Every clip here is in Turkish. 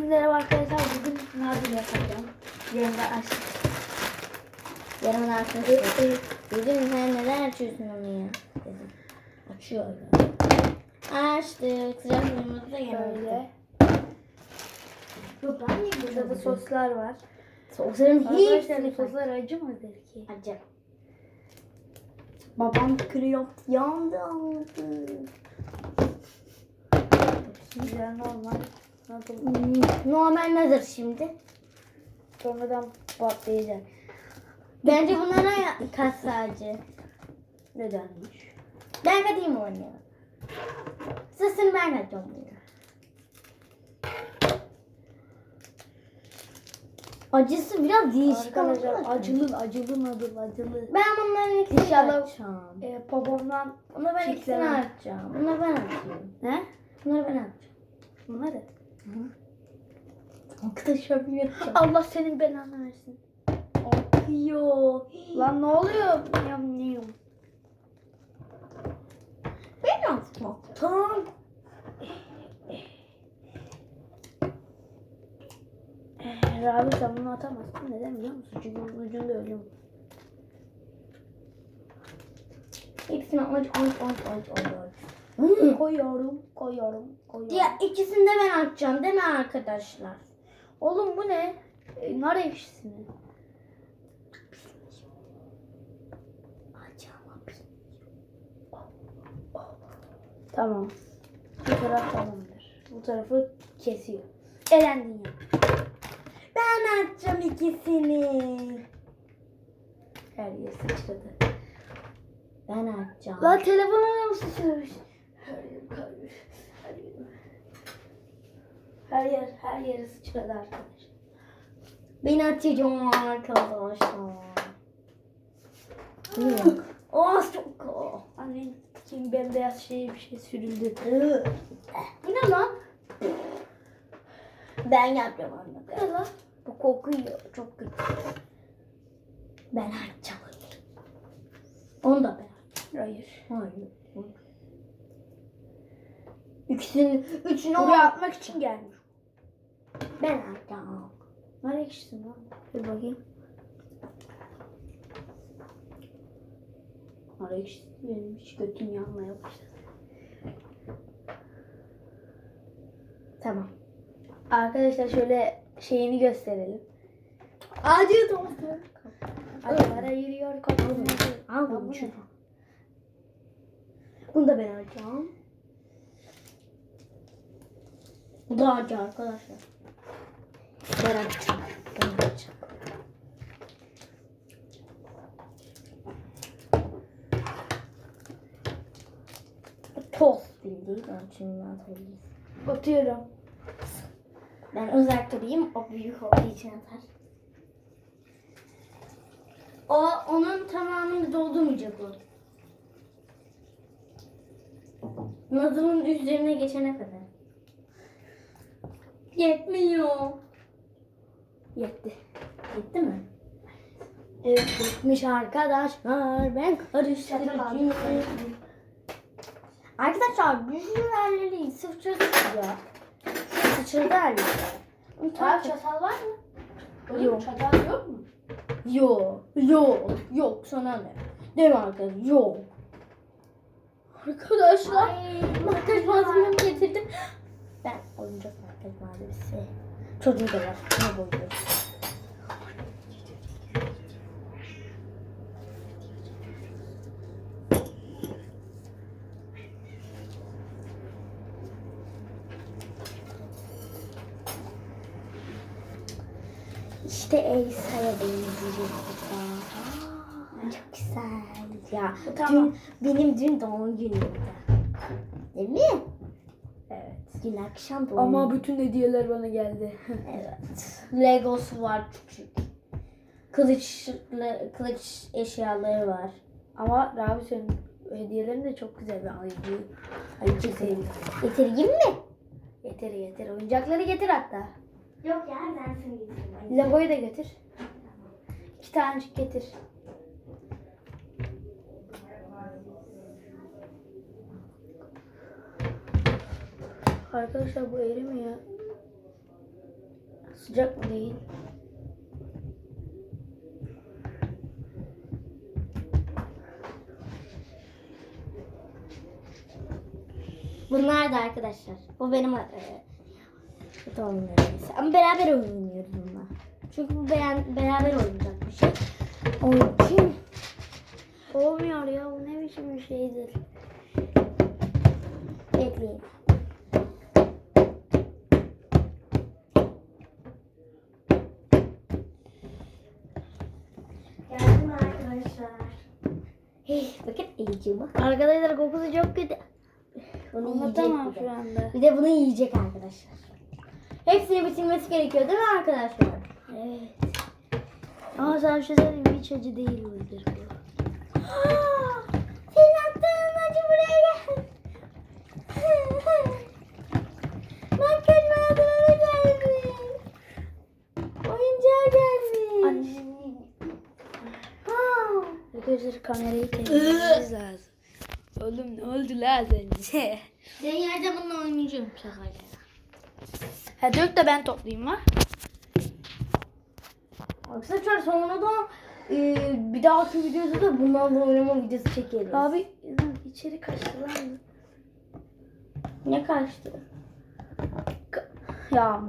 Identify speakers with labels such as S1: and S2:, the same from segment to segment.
S1: Merhaba arkadaşlar bugün nadir yapacağım. Yenge açtık.
S2: Yarın arkadaşlar. Dedim sen neden açıyorsun onu ya? Dedim. Açıyor. Açtık. Sıcak suyumuzu da.
S1: Şöyle.
S2: Yok ben niye
S1: Burada da soslar var.
S2: Sosların hepsini
S1: soslar acı mıdır ki?
S2: Acı. Babam kırıyor. Yandı aldı.
S1: Güzel normal.
S2: Normal nedir şimdi?
S1: Sonradan patlayacak.
S2: Bence bunlara kat sadece.
S1: Nedenmiş?
S2: Ben katayım onu. Sesini ben katacağım bunu. Acısı biraz değişik
S1: Arkadaşlar acılı acılı nadıl acılı.
S2: Ben bunların ikisini
S1: İnşallah-
S2: açacağım.
S1: E, babamdan
S2: Bunu ben ikisini açacağım. Bunu ben açacağım.
S1: ne?
S2: Bunları ben açacağım.
S1: Bunları.
S2: Arkadaşlar bir.
S1: Allah senin belanı versin.
S2: Akıyor.
S1: Lan ne oluyor? Yam.
S2: Ben açmaktım.
S1: Eh, Rabi sen bunu atamazsın. Neden biliyor musun? Çünkü ucunda ölüm.
S2: Hepsini aç aç aç aç aç.
S1: Koyuyorum, koyuyorum, koyuyorum.
S2: Ya ikisini de ben açacağım değil mi arkadaşlar?
S1: Oğlum bu ne? E, nar ekşisi mi? Tamam. Bu taraf tamamdır. Bu tarafı kesiyor. Elendin ya.
S2: Ben açacağım ikisini.
S1: Her yer sıçradı.
S2: Ben açacağım.
S1: Lan telefonuna mı sıçramış? Her yer. Her yer. Her yer, her yeri sıçradı arkadaşlar.
S2: Ben açacağım arkadaşlar. Yok. Oh çok cool.
S1: Annen kim bembeyaz şey bir şey sürüldü.
S2: Bu ne lan? Ben yapacağım anne.
S1: Ne lan?
S2: Bu kokuyor. Çok kötü. Ben açacağım. Onu da ben
S1: Hayır.
S2: Hayır. İkisini, üçünü
S1: Buraya atmak için gelmiş.
S2: ben.
S1: Nar ekşisi mi lan? Dur bakayım. Nar ekşisi benim hiç götüm yanmaya başladı. Tamam. Arkadaşlar şöyle şeyini gösterelim.
S2: Acı tostu.
S1: Acılara yürüyor kokumu.
S2: Al bunu. Bunu da ben açacağım. Bu da acı arkadaşlar. Ben açacağım. Ben açacağım. Tost bildiğin ölçümden söyleyeyim.
S1: Atıyorum.
S2: Ben uzak durayım. O büyük olduğu için atar. O onun tamamını doldurmayacak o. Nazım'ın üzerine geçene kadar. Yetmiyor.
S1: Yetti.
S2: Gitti mi?
S1: Evet.
S2: Gitmiş arkadaşlar. Ben karıştırıcıyım. Arkadaşlar bütün yerleri sıçradı ya. Sıçradı yere.
S1: Abi çatal var mı?
S2: Yok.
S1: Çatal yok mu?
S2: Yok. Yok. Yok sana ne? Değil mi arkadaşlar? Yok. Arkadaşlar. Makyaj malzememi getirdim. Ben oyuncak makyaj malzemesi. Çocuğu da var. Ne boyuyor? İşte Elsa'ya benziyor Çok güzel ya.
S1: Tamam.
S2: Dün, benim dün doğum günümdü. Dün akşam doğum
S1: Ama bütün hediyeler bana geldi.
S2: Evet. Legosu var küçük. Kılıç, kılıç eşyaları var.
S1: Ama Rabi senin hediyelerin de çok güzel. Ben ayıcı, ayıcı sevdim.
S2: Getireyim mi?
S1: Getir getir. Oyuncakları getir hatta.
S2: Yok ya ben seni getireyim.
S1: Lego'yu da getir. İki tanecik getir. Arkadaşlar bu eğri mi ya? Sıcak mı değil?
S2: Bunlar da arkadaşlar. Bu benim e, günüm. Ama beraber oynuyoruz bununla. Çünkü bu beğen, beraber oynayacak bir şey. Onun için
S1: Olmuyor ya bu ne biçim bir şeydir.
S2: bekleyin. Bakın eliciğime.
S1: Arkadaşlar kokusu çok kötü.
S2: Bunu
S1: Anlatamam şu anda.
S2: Bir de bunu yiyecek arkadaşlar. Hepsini bitirmesi gerekiyor değil mi arkadaşlar?
S1: Evet. Ama sana bir şey söyleyeyim hiç acı değil mıdır bu?
S2: Senin attığın acı buraya gel. Makyaj malzemeleri gelmiş. Oyuncağı gelmiş.
S1: Annem.
S2: Ha.
S1: Arkadaşlar kamerayı temizlememiz lazım. Oğlum ne oldu önce?
S2: Ben yerde bununla oynayacağım şakayla.
S1: Ha dök de ben toplayayım ha.
S2: Arkadaşlar sonra da e, bir dahaki videoda da bunlarla oynama videosu çekeriz.
S1: Abi içeri kaçtı lan.
S2: ne kaçtı?
S1: Ya.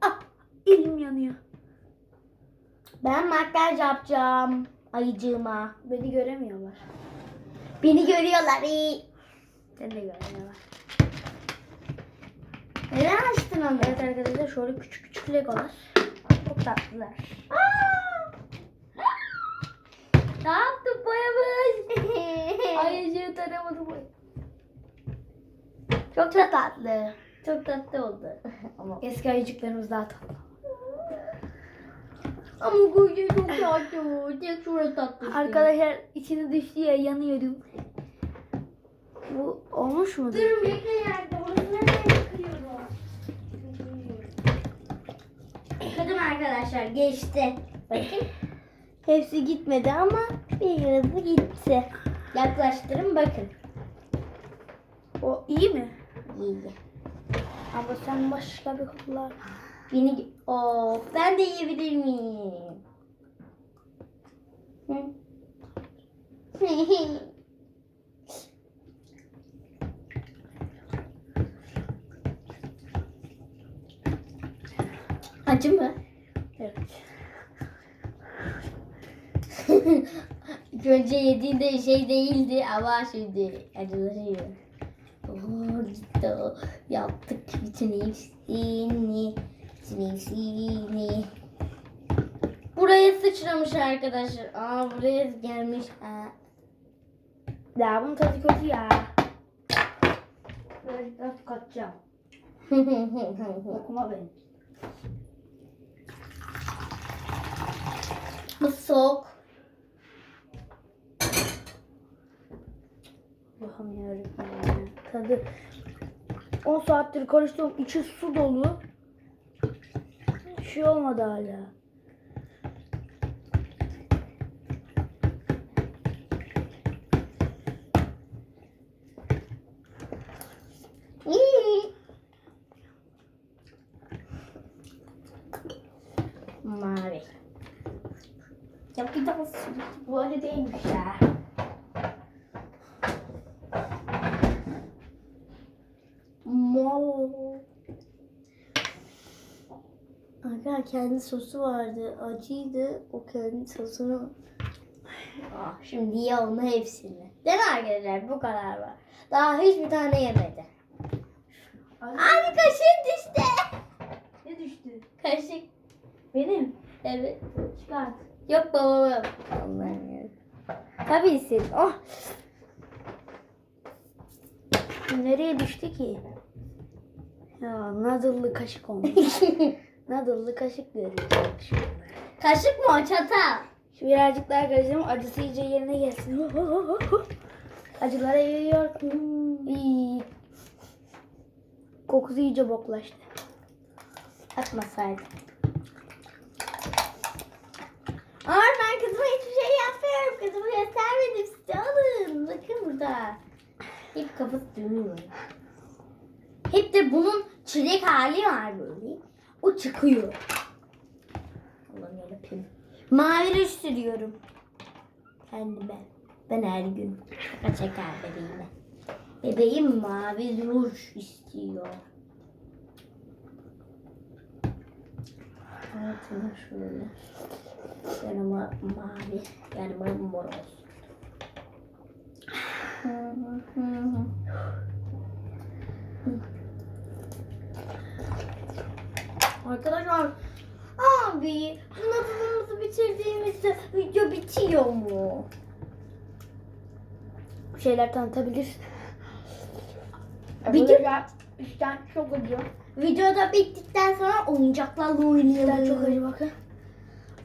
S1: Ah elim yanıyor.
S2: Ben makyaj yapacağım ayıcığıma.
S1: Beni göremiyorlar.
S2: Beni görüyorlar. iyi.
S1: Seni de göremiyorlar.
S2: Neden açtın onu?
S1: Evet arkadaşlar şöyle küçük küçük legolar. Çok tatlılar.
S2: Ne yaptın boyamış?
S1: Ayıcığı taramadı bu.
S2: Çok da tatlı. Çok tatlı oldu. Ama
S1: Eski ayıcıklarımız daha tatlı.
S2: Ama koca çok tatlı. Tek şurası tatlı.
S1: Arkadaşlar içine düştü ya yanıyorum. Bu olmuş mudur?
S2: Durun bekle yerde. Burası nereden yıkıyorum? Yıkadım arkadaşlar. Geçti. Bakın. Hepsi gitmedi ama bir yarısı gitti. Yaklaştırın bakın.
S1: O iyi mi?
S2: İyi.
S1: Ama sen başka bir kullan.
S2: Beni... Of ben de yiyebilir miyim? Acı mı?
S1: Evet.
S2: İlk önce yediğinde şey değildi ama şimdi acılaşıyor. Oo gitti o. Yaptık bütün hepsini. Hepsini. Buraya sıçramış arkadaşlar. Aa buraya gelmiş. Aa.
S1: Ya bunun tadı kötü ya. Böyle biraz kaçacağım. Okuma beni.
S2: Bu soğuk.
S1: Ya. Tadı 10 saattir karıştırıyorum. İçi su dolu. Bir şey olmadı hala.
S2: Mavi. Ya bir daha. Kendi sosu vardı. Acıydı. O kendi sosunu. Ah, şimdi ye onu hepsini. Değil mi arkadaşlar? Bu kadar var. Daha hiçbir tane yemedi. Abi kaşık düştü.
S1: Ne düştü?
S2: Kaşık.
S1: Benim.
S2: Evet.
S1: Çıkart.
S2: Yok babam yok. Allah'ım ya. Tabii senin. Oh.
S1: Nereye düştü ki? Ya nadıllı kaşık olmuş. nadıllı kaşık görüyorum.
S2: Kaşık mı o çatal?
S1: Şu birazcık daha karıştırayım. Acısı iyice yerine gelsin. Acılara yiyor. İyi. Kokusu iyice boklaştı.
S2: Atmasaydım. Aa ben kızıma hiçbir şey yapmıyorum. Kızımı göstermedim size alın. Bakın burada. Hep kafası dönüyor. Hep de bunun çilek hali var böyle. O çıkıyor. Allah'ım yarabbim. Mavi ruj sürüyorum. Kendime. Ben her gün. Şaka çeker bebeğime. Bebeğim mavi ruj istiyor. Altına şöyle. Yanıma mavi, yanıma mor olsun. Arkadaşlar abi sınavımızı bitirdiğimizde video bitiyor mu?
S1: Bir şeyler tanıtabilirsin.
S2: Video-
S1: Arkadaşlar üstten çok acıyor.
S2: Videoda bittikten sonra oyuncaklarla oynayalım.
S1: Çok acı bakın.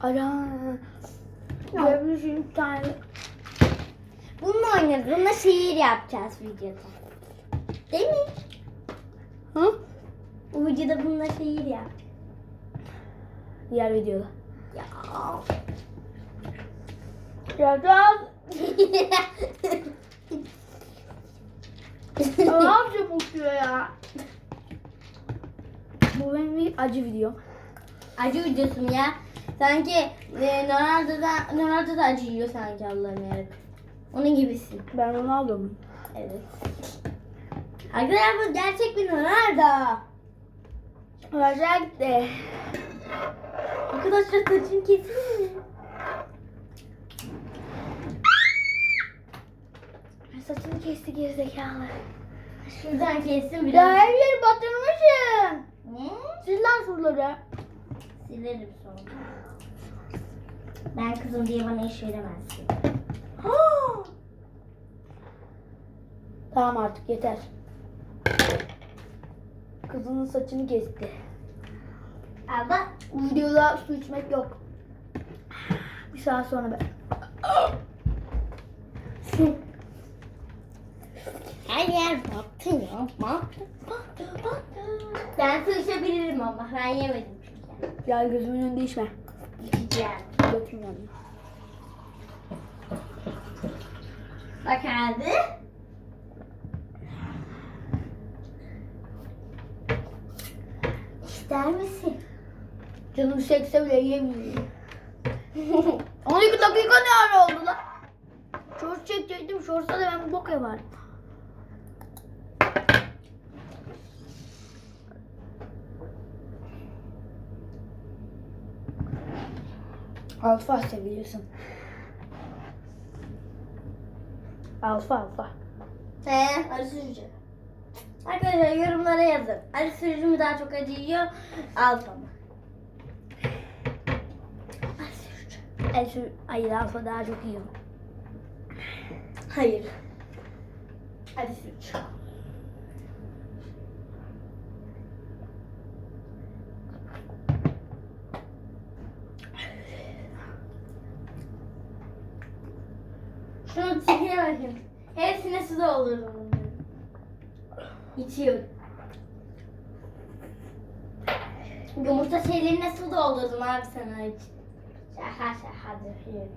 S1: Ara. Görebilirsin bir tane.
S2: Bununla oynarız. Bununla şiir yapacağız videoda. Değil mi?
S1: Hı?
S2: Bu videoda bununla şiir yap.
S1: Diğer videoda.
S2: Ya.
S1: Yapacağız. ne yapacağım uçuyor ya? Bu benim bir acı video.
S2: Acı videosu mu ya? Sanki e, Leonardo'da, Leonardo da acı yiyor sanki Allah'ım yarabbim. Onun gibisin.
S1: Ben Ronaldo'mum.
S2: Evet. Arkadaşlar bu gerçek bir Leonardo.
S1: Arkadaşlar gitti.
S2: Arkadaşlar saçım kesin mi?
S1: Saçını kesti gerizekalı.
S2: Şuradan kessin
S1: Ya
S2: biraz.
S1: her yeri batırmışım.
S2: Ne?
S1: Sil lan şuraları.
S2: Silerim sonra. Ben kızım diye bana iş veremezsin.
S1: Tamam artık yeter. Kızının saçını kesti.
S2: Ama
S1: videoda su içmek yok. Bir saat sonra ben.
S2: Her yer battı ya. Battı, battı, battı. Ben su içebilirim ama ben yemedim çünkü.
S1: Ya gözümün önünde içme.
S2: İçeceğim.
S1: Götüm yanıyor.
S2: Bak hadi. İster misin?
S1: Canım sekse bile yemiyor. 12 dakika ne ara oldu lan? Short çekecektim. Shorts'a da ben bok yaparım. Alfa seviyorsun. Alfa alfa.
S2: He, Ali Sürücü. Arkadaşlar yorumlara yazın. Ali Sürücü mü daha çok acı yiyor? Alfa mı? Sürücü.
S1: El şu hayır alfa daha çok iyi.
S2: Hayır. Ali Sürücü. Şunu tipine bakın. Hepsine su doldurdum bunları. İçiyorum. Yumurta şeylerine su doldurdum abi sana hiç. Şaka şaka döküyorum.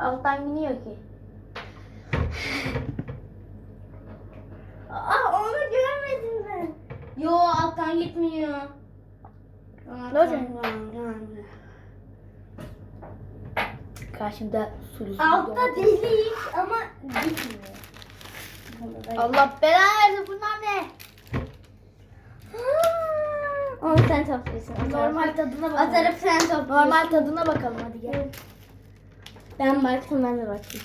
S1: Alttan biniyor ki.
S2: Aa onu görmedim ben. Yo alttan gitmiyor.
S1: Olacak? Karşımda sulu
S2: Altta delik ama gitmiyor.
S1: Allah belanı versin bunlar ne?
S2: Onu sen topluyorsun. O
S1: Normal tadına
S2: O
S1: bakalım.
S2: tarafı sen topluyorsun.
S1: Normal tadına bakalım hadi gel.
S2: Ben baktım ben de bakayım.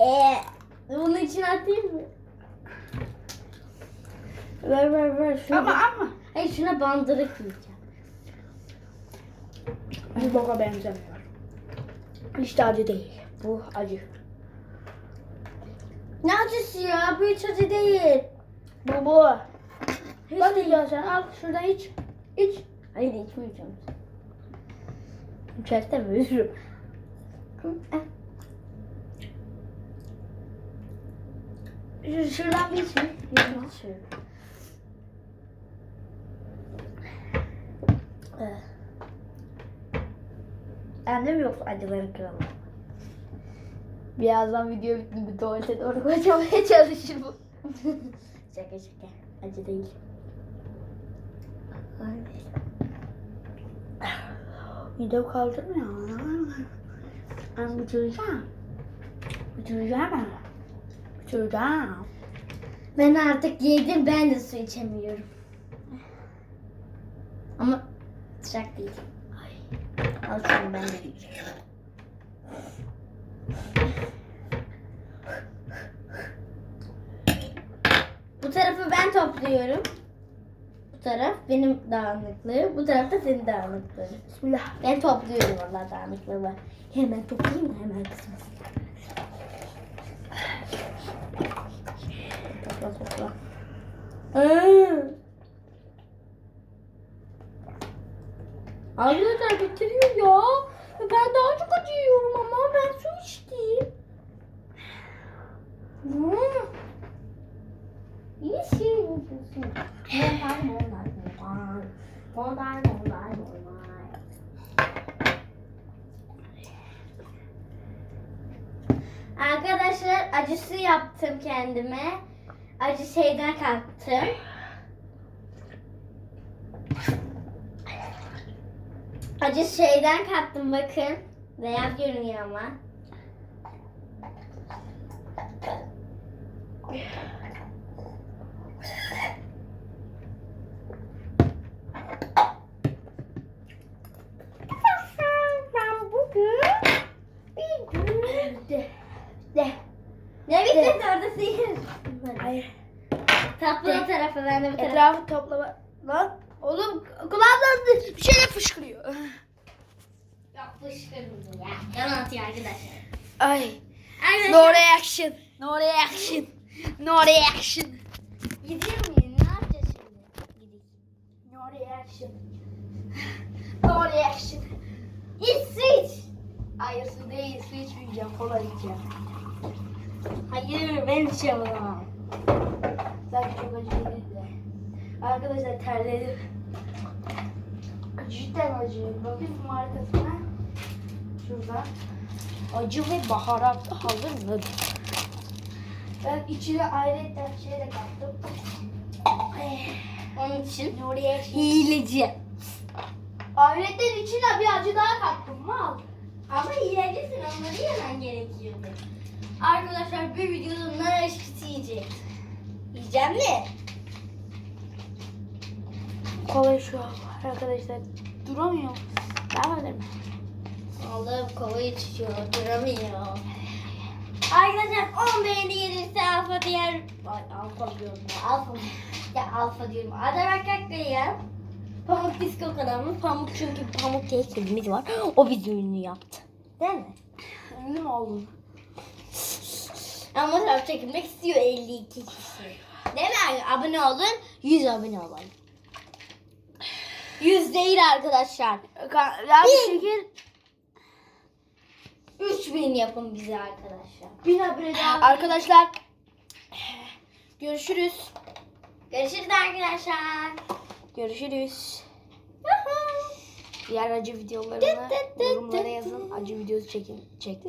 S2: Eee bunun içine atayım mı? Ver ver ver. Şunu
S1: Ama ama.
S2: Hayır şuna bandırık yiyeceğim.
S1: Bu boka benzemiyor. Hiç de acı değil. Bu acı.
S2: Ne acısı ya? Bu hiç acı değil.
S1: Bu bu.
S2: Hiç
S1: Bak
S2: değil.
S1: sen al şuradan iç. İç.
S2: Hayır içmeyeceğim.
S1: İçeride mi? Üzülürüm. Şu- Şuradan bir iç. mi?
S2: İçiyorum.
S1: Bende mi yoksa acıların kralı? Birazdan video bitti bir tuvalete doğru koşmaya çalışır bu.
S2: Şaka şaka. Acı değil.
S1: Midem kaldırmıyor. Ben bitireceğim. Bitireceğim. Bitireceğim.
S2: Ben artık yedim ben de su içemiyorum. Ama sıcak değil. Al şunu ben de. Bu tarafı ben topluyorum. Taraf benim dağınıklığı. Bu taraf da senin dağınıklığın.
S1: Bismillah.
S2: Ben topluyorum vallahi dağınıklığı var. Hemen toplayayım da hemen kısmasın. Topla topla. Aa! Arkadaşlar bitiriyor ya. Ben daha çok acı yiyorum ama ben su içtim. Hmm. İyisin. Normal normal normal. Normal normal normal. Arkadaşlar acısı yaptım kendime. Acı şeyden kattım. Acı şeyden kattım bakın. Beyaz görünüyor ama. Ben bugün bir gün de de ne bitti orada sihir.
S1: Hayır.
S2: Tatlı o tarafa ben de bu tarafa.
S1: Etrafı toplama. Lan oğlum kulağımdan bir şeyler fışkırıyor.
S2: Yok fışkırmadı ya. Yalan atıyor arkadaşlar.
S1: Ay.
S2: Arkadaşlar
S1: No reaction. No reaction. No reaction.
S2: gidiyor muyum? Ne yapacağız şimdi? Gidik.
S1: No reaction. No reaction.
S2: İç su iç.
S1: Hayır su değil. Su içmeyeceğim. Kola içeceğim.
S2: Hayır ben içemem.
S1: Sanki çok acı değil de. Arkadaşlar terledim. Cidden acı. Bakın markasına. Şurada. Acı ve baharatlı hazır mı? Ben içine ayrıca şey de kattım.
S2: Onun için
S1: No reaction.
S2: hileci.
S1: Ayrıca içine bir acı daha kattım. Mal.
S2: Ama hilecisin onları yemen gerekiyordu. Arkadaşlar bir videoda nar eşkisi yiyecek. Yiyeceğim mi?
S1: Kola şu arkadaşlar. Duramıyor. Devam edelim.
S2: Allah'ım kova içiyor, duramıyor. Arkadaşlar 10 beğeni gelirse alfa diğer... Ay alfa diyorum ya, alfa Ya alfa diyorum. Adem Akkaya. Pamuk Disco kanalımız. Pamuk çünkü Pamuk diye kedimiz var. O bizi ünlü yaptı. Değil mi?
S1: Ünlü mü oldun?
S2: Ama fotoğraf çekilmek istiyor 52 kişi. Değil mi? Abone olun. 100 abone olun. 100 değil arkadaşlar.
S1: Ya bir şekil
S2: 3000 yapın bize arkadaşlar.
S1: bin abone daha. Arkadaşlar görüşürüz.
S2: Görüşürüz arkadaşlar.
S1: Görüşürüz. Diğer acı videolarını yorumlara yazın. Acı videosu çekin çekti.